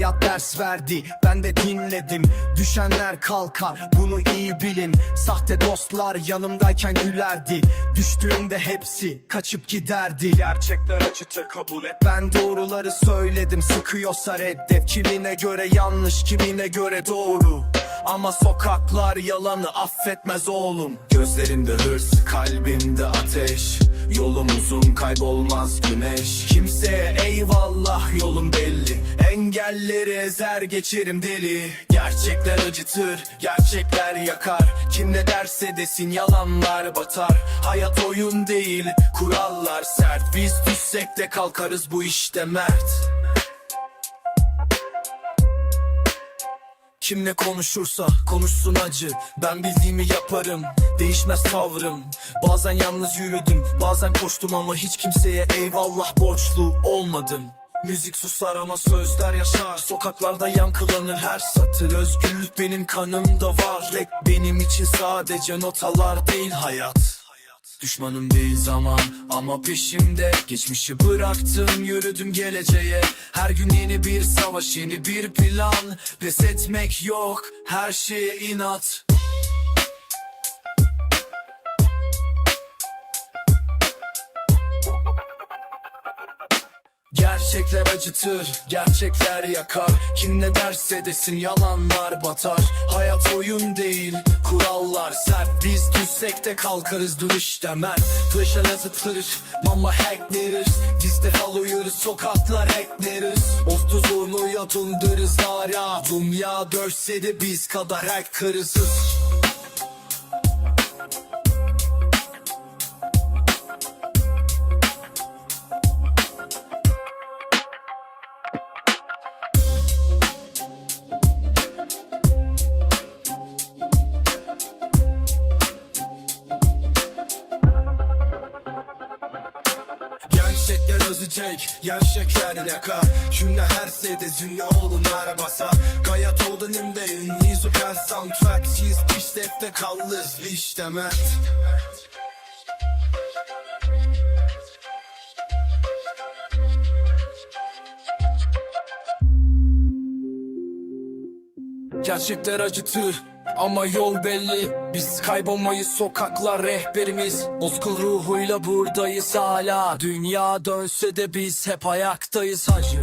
Hayat ders verdi. Ben de dinledim. Düşenler kalkar. Bunu iyi bilin. Sahte dostlar yanımdayken gülerdi. Düştüğümde hepsi kaçıp giderdi. Gerçekler acıtır kabul et. Ben doğruları söyledim. Sıkıyorsa reddet. Kimine göre yanlış kimine göre doğru. Ama sokaklar yalanı affetmez oğlum. Gözlerinde hırs, kalbimde ateş Yolum uzun kaybolmaz güneş. Kimseye eyvallah yolum belli. Engelleri ezer geçerim deli. Gerçekler acıtır, gerçekler yakar. Kim ne derse desin yalanlar batar. Hayat oyun değil, kurallar sert. Biz düşsek de kalkarız bu işte mert Kim ne konuşursa konuşsun acı. Ben bildiğimi yaparım Değişmez tavrım. Bazen yalnız yürüdüm Bazen koştum ama hiç kimseye eyvallah borçlu olmadım. Müzik susar ama sözler yaşar. Sokaklarda yankılanır her satır. Özgürlük benim kanımda var. Rap benim için sadece notalar değil hayat Düşmanım değil zaman ama peşimde. Geçmişi bıraktım yürüdüm geleceğe. Her gün yeni bir savaş yeni bir plan. Pes etmek yok her şeye inat Gerçekler acıtır, gerçekler yakar. Kim ne derse desin yalanlar batar. Hayat oyun değil, kurallar sert. Biz düşsek de kalkarız dur işte mert. Flaşa azıtırır, mama hackleriz. Biz de alıyoruz sokaklar hackleriz. Ostu zorlu yatındırız hala. Dünya dörse de biz kadar hackerızız Gerçekler özecek, gerçekler yakar Cümle her sede dünya olun arabasa Gayet oldu nimde ünlü süper soundtrack. Siz piştefte kallız. İşte Gerçekler acıtır ama yol belli Biz kaybolmayız sokaklar rehberimiz. Bozkıl ruhuyla buradayız hala Dünya dönse de biz hep ayaktayız. Hacı.